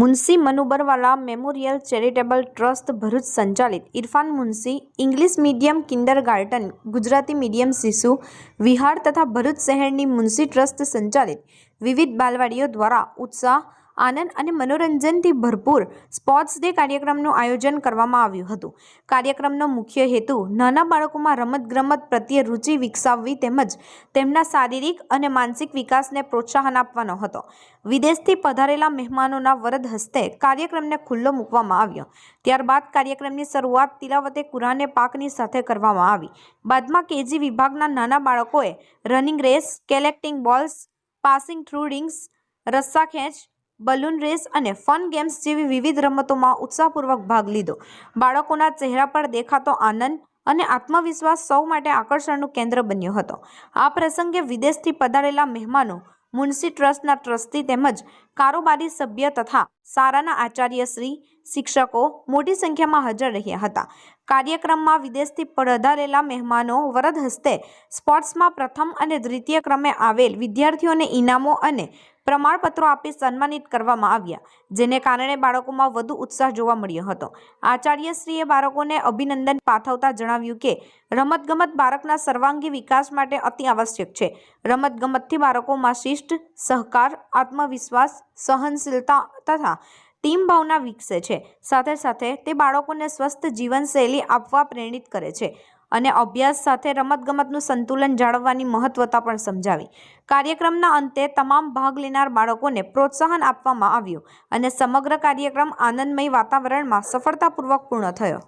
Munshi Manubarwala memorial charitable trust Bharuch સંચાલિત. Irfan Munshi, English medium kindergarten Gujarati medium શિશુ, વિહાર તથા ભરૂચ શહેરની મુનશી ટ્રસ્ટ સંચાલિત. વિવિધ બાલવાડીઓ દ્વારા ઉત્સાહ આનંદ અને મનોરંજનથી ભરપૂર સ્પોર્ટ્સ ડે કાર્યક્રમનું આયોજન કરવામાં આવ્યું હતું. કાર્યક્રમનો મુખ્ય હેતુ નાના બાળકોમાં રમતગમત પ્રત્યે રુચિ વિકસાવવી તેમજ તેમના શારીરિક અને માનસિક વિકાસને પ્રોત્સાહન આપવાનો હતો. વિદેશથી પધારેલા મહેમાનોના વરદ હસ્તે કાર્યક્રમને ખુલ્લો મૂકવામાં આવ્યો. ત્યારબાદ કાર્યક્રમની શરૂઆત તિલાવતે કુરાને પાકની સાથે કરવામાં આવી. બાદમાં કેજી વિભાગના નાના બાળકોએ running race collecting balls, passing through rings, રસ્સા ખેંચ બલૂન રેસ અને ફન ગેમ્સ જેવી વિવિધ રમતોમાં ઉત્સાહપૂર્વક ભાગ લીધો. બાળકોના ચહેરા પર દેખાતો આનંદ અને આત્મવિશ્વાસ સૌ માટે આકર્ષણનું કેન્દ્ર બન્યો હતો. આ પ્રસંગે વિદેશથી પધારેલા મહેમાનો મુનશી ટ્રસ્ટના ટ્રસ્ટી તેમજ કારોબારી સભ્ય તથા સારાના આચાર્યશ્રી શિક્ષકો મોટી સંખ્યામાં હાજર રહ્યા હતા. કાર્યક્રમમાં વિદેશથી પધારેલા મહેમાનો વરદ હસ્તે સ્પોર્ટ્સમાં પ્રથમ અને દ્વિતીય ક્રમે આવેલ વિદ્યાર્થીઓને ઇનામો અને પ્રમાણપત્રો આપી સન્માનિત કરવામાં આવ્યા, જેને કારણે બાળકોમાં વધુ ઉત્સાહ જોવા મળ્યો હતો. આચાર્યશ્રીએ બાળકોને અભિનંદન પાઠવતા જણાવ્યું કે, રમતગમત બાળકના સર્વાંગી વિકાસ માટે અતિ આવશ્યક છે. રમતગમતથી બાળકોમાં શિષ્ટ સહકાર, આત્મવિશ્વાસ, સહનશીલતા તથા ટીમ ભાવના વિકસે છે. સાથે સાથે તે બાળકોને સ્વસ્થ જીવનશૈલી આપવા પ્રેરિત કરે છે. અને અભ્યાસ સાથે રમતગમતનું સંતુલન જાળવવાની મહત્વતા પણ સમજાવી. કાર્યક્રમના અંતે તમામ ભાગ લેનાર બાળકોને પ્રોત્સાહન આપવામાં આવ્યું અને સમગ્ર કાર્યક્રમ આનંદમય વાતાવરણમાં સફળતાપૂર્વક પૂર્ણ થયો.